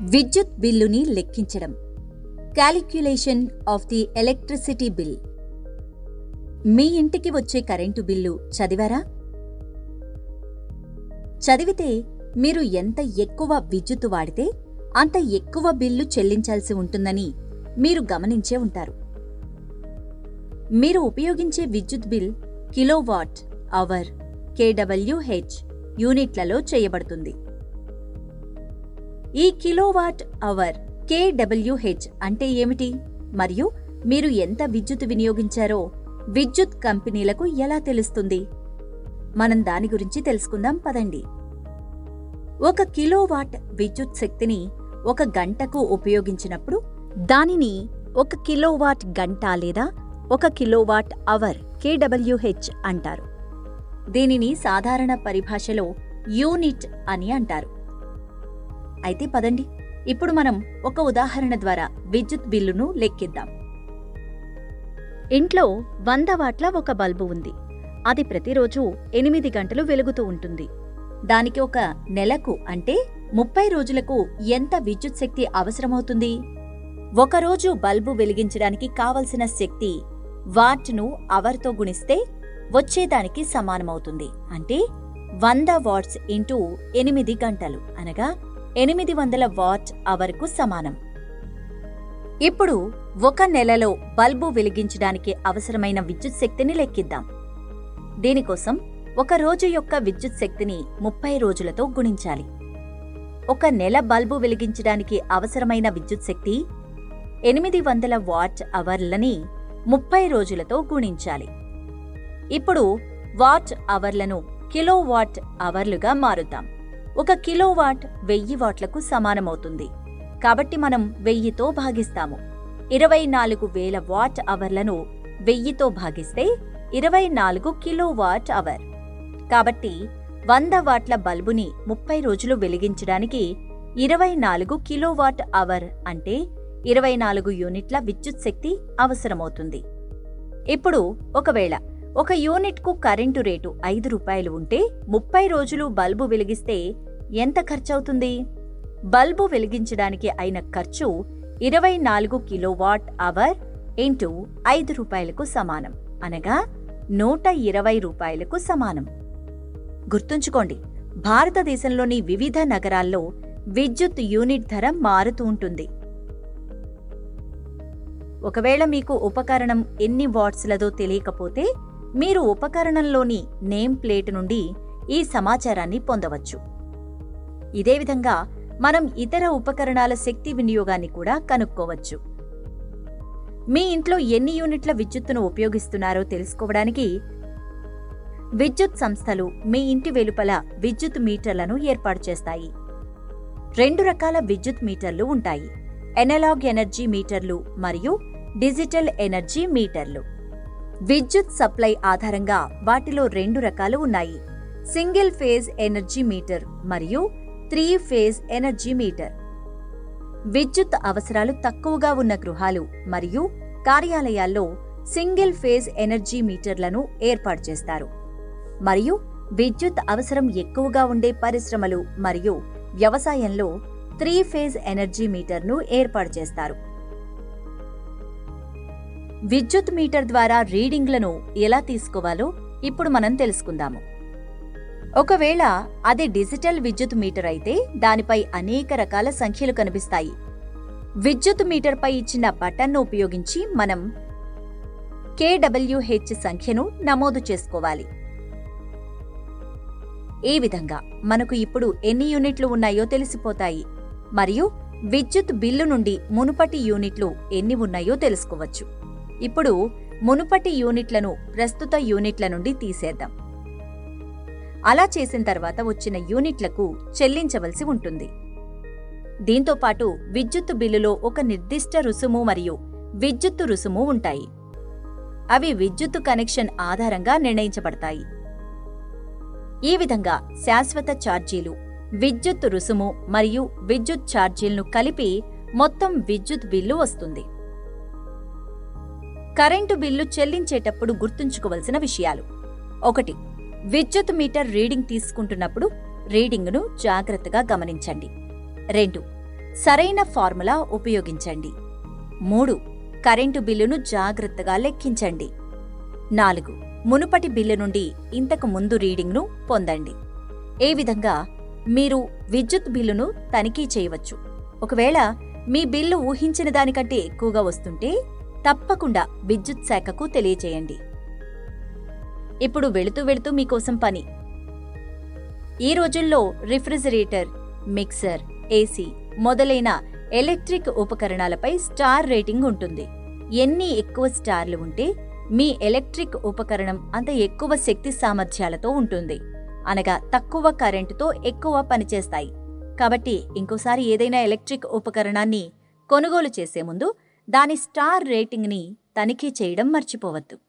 విద్యుత్ బిల్లుని లెక్కించడం. Calculation of the electricity bill మీ ఇంటికి వచ్చే కరెంటు బిల్లు చదివారా? చదివితే మీరు ఎంత ఎక్కువ విద్యుత్తు వాడితే అంత ఎక్కువ బిల్లు చెల్లించాల్సి ఉంటుందని మీరు గమనించే ఉంటారు. మీరు ఉపయోగించే విద్యుత్ బిల్ కిలోవాట్ అవర్ కేడబ్ల్యూహెచ్ యూనిట్లలో చేయబడుతుంది. ఈ కిలోవాట్ అవర్ కేడబ్ల్యూహెచ్ అంటే ఏమిటి? మరియు మీరు ఎంత విద్యుత్ వినియోగించారో విద్యుత్ కంపెనీలకు ఎలా తెలుస్తుంది? మనం దాని గురించి తెలుసుకుందాం పదండి. ఒక కిలోవాట్ విద్యుత్ శక్తిని ఒక గంటకు ఉపయోగించినప్పుడు దానిని ఒక కిలోవాట్ గంట లేదా ఒక కిలోవాట్ అవర్ కేడబ్ల్యూహెచ్ అంటారు. దీనిని సాధారణ పరిభాషలో యూనిట్ అని అంటారు. అయితే పదండి. ఇప్పుడు మనం ఒక ఉదాహరణ ద్వారా విద్యుత్ బిల్లును లెక్కిద్దాం. ఇంట్లో వంద వాట్ల ఒక బల్బు ఉంది. అది ప్రతిరోజు ఎనిమిది గంటలు వెలుగుతూ ఉంటుంది. దానికి ఒక నెలకు అంటే ముప్పై రోజులకు ఎంత విద్యుత్ శక్తి అవసరమవుతుంది? ఒకరోజు బల్బు వెలిగించడానికి కావలసిన శక్తి వాట్ను అవర్తో గుణిస్తే వచ్చేదానికి సమానమవుతుంది. అంటే వంద వాట్స్ ఇంటూ ఎనిమిది గంటలు అనగా ఎనిమిది వందల వాట్ అవర్కు సమానం. ఇప్పుడు ఒక నెలలో బల్బు వెలిగించడానికి అవసరమైన విద్యుత్ శక్తిని లెక్కిద్దాం. దీనికోసం ఒక రోజు యొక్క విద్యుత్ శక్తిని ముప్పై రోజులతో గుణించాలి. ఒక నెల బల్బు వెలిగించడానికి అవసరమైన విద్యుత్ శక్తి ఎనిమిది వందల వాట్ అవర్లని ముప్పై రోజులతో గుణించాలి. ఇప్పుడు వాట్ అవర్లను కిలో వాట్ అవర్లుగా మారుతాం ఒక కిలోవాట్ వెయ్యి వాట్లకు సమానమవుతుంది. కాబట్టి మనం వెయ్యితో భాగిస్తాము. ఇరవై నాలుగు వేల వాట్ అవర్లను వెయ్యితో భాగిస్తే ఇరవై నాలుగు కిలోవాట్ అవర్. కాబట్టి వంద వాట్ల బల్బుని ముప్పై రోజులు వెలిగించడానికి ఇరవై నాలుగు కిలోవాట్ అవర్ అంటే ఇరవై నాలుగు యూనిట్ల విద్యుత్ శక్తి అవసరమవుతుంది. ఇప్పుడు ఒకవేళ ఒక యూనిట్కు కరెంటు రేటు ఐదు రూపాయలు ఉంటే ముప్పై రోజులు బల్బు వెలిగిస్తే ఎంత ఖర్చవుతుంది? బల్బు వెలిగించడానికి అయిన ఖర్చు ఇరవై నాలుగు కిలోవాట్ అవర్ ఇంటూ ఐదు రూపాయలకు సమానం. అనగా నూట ఇరవై రూపాయలకు సమానం. గుర్తుంచుకోండి భారతదేశంలోని వివిధ నగరాల్లో విద్యుత్ యూనిట్ ధర మారుతూ ఉంటుంది. ఒకవేళ మీకు ఉపకరణం ఎన్ని వాట్స్లదో తెలియకపోతే మీరు ఉపకరణంలోని నేమ్ ప్లేట్ నుండి ఈ సమాచారాన్ని పొందవచ్చు. ఇదే విధంగా మనం ఇతర ఉపకరణాల శక్తి వినియోగాన్ని కూడా కనుక్కోవచ్చు. మీ ఇంట్లో ఎన్ని యూనిట్ల విద్యుత్తును ఉపయోగిస్తున్నారో తెలుసుకోవడానికి విద్యుత్ సంస్థలు మీ ఇంటి వెలుపల విద్యుత్ మీటర్లను ఏర్పాటు చేస్తాయి. రెండు రకాల విద్యుత్ మీటర్లు ఉంటాయి. ఎనలాగ్ ఎనర్జీ మీటర్లు మరియు డిజిటల్ ఎనర్జీ మీటర్లు విద్యుత్ సప్లై ఆధారంగా వాటిలో రెండు రకాలు ఉన్నాయి. సింగిల్ ఫేజ్ ఎనర్జీ మీటర్ మరియు త్రీ ఫేజ్ ఎనర్జీ మీటర్. విద్యుత్ అవసరాలు తక్కువగా ఉన్న గృహాలు మరియు కార్యాలయాల్లో సింగిల్ ఫేజ్ ఎనర్జీ మీటర్లను ఏర్పాటు చేస్తారు. మరియు విద్యుత్ అవసరం ఎక్కువగా ఉండే పరిశ్రమలు మరియు వ్యవసాయంలో త్రీ ఫేజ్ ఎనర్జీ మీటర్ను ఏర్పాటు చేస్తారు. విద్యుత్ మీటర్ ద్వారా రీడింగ్లను ఎలా తీసుకోవాలో ఇప్పుడు మనం తెలుసుకుందాము. ఒకవేళ అది డిజిటల్ విద్యుత్ మీటర్ అయితే దానిపై అనేక రకాల సంఖ్యలు కనిపిస్తాయి. విద్యుత్ మీటర్పై ఇచ్చిన బటన్ను ఉపయోగించి మనం కేడబ్ల్యూహెచ్ సంఖ్యను నమోదు చేసుకోవాలి. ఈ విధంగా మనకు ఇప్పుడు ఎన్ని యూనిట్లు ఉన్నాయో తెలిసిపోతాయి. మరియు విద్యుత్ బిల్లు నుండి మునుపటి యూనిట్లు ఎన్ని ఉన్నాయో తెలుసుకోవచ్చు. ఇప్పుడు మునుపటి యూనిట్లను ప్రస్తుత యూనిట్ల నుండి తీసేద్దాం. అలా చేసిన తర్వాత వచ్చిన యూనిట్లకు చెల్లించవలసి ఉంటుంది. దీంతోపాటు విద్యుత్తు బిల్లులో ఒక నిర్దిష్ట రుసుము మరియు విద్యుత్తు రుసుము ఉంటాయి. అవి విద్యుత్తు కనెక్షన్ ఆధారంగా నిర్ణయించబడతాయి. ఈ విధంగా శాశ్వత ఛార్జీలు విద్యుత్ రుసుము మరియు విద్యుత్ ఛార్జీలను కలిపి మొత్తం విద్యుత్ బిల్లు వస్తుంది. కరెంటు బిల్లు చెల్లించేటప్పుడు గుర్తుంచుకోవలసిన విషయాలు. ఒకటి విద్యుత్ మీటర్ రీడింగ్ తీసుకుంటున్నప్పుడు రీడింగ్ను జాగ్రత్తగా గమనించండి. రెండు సరైన ఫార్ములా ఉపయోగించండి. మూడు కరెంటు బిల్లును జాగ్రత్తగా లెక్కించండి. నాలుగు మునుపటి బిల్లు నుండి ఇంతకు ముందు రీడింగ్ను పొందండి. ఏ విధంగా? మీరు విద్యుత్ బిల్లును తనిఖీ చేయవచ్చు. ఒకవేళ మీ బిల్లు ఊహించిన దానికంటే ఎక్కువగా వస్తుంటే తప్పకుండా విద్యుత్ శాఖకు తెలియజేయండి ఇప్పుడు వెళుతూ వెళుతూ మీకోసం పని. ఈ రోజుల్లో రిఫ్రిజిరేటర్ మిక్సర్ ఏసీ మొదలైన ఎలక్ట్రిక్ ఉపకరణాలపై స్టార్ రేటింగ్ ఉంటుంది. ఎన్ని ఎక్కువ స్టార్లు ఉంటే మీ ఎలక్ట్రిక్ ఉపకరణం అంత ఎక్కువ శక్తి సామర్థ్యాలతో ఉంటుంది. అనగా తక్కువ కరెంటుతో ఎక్కువ పనిచేస్తాయి కాబట్టి ఇంకోసారి ఏదైనా ఎలక్ట్రిక్ ఉపకరణాన్ని కొనుగోలు చేసే ముందు దాని స్టార్ రేటింగ్ని తనిఖీ చేయడం మర్చిపోవద్దు.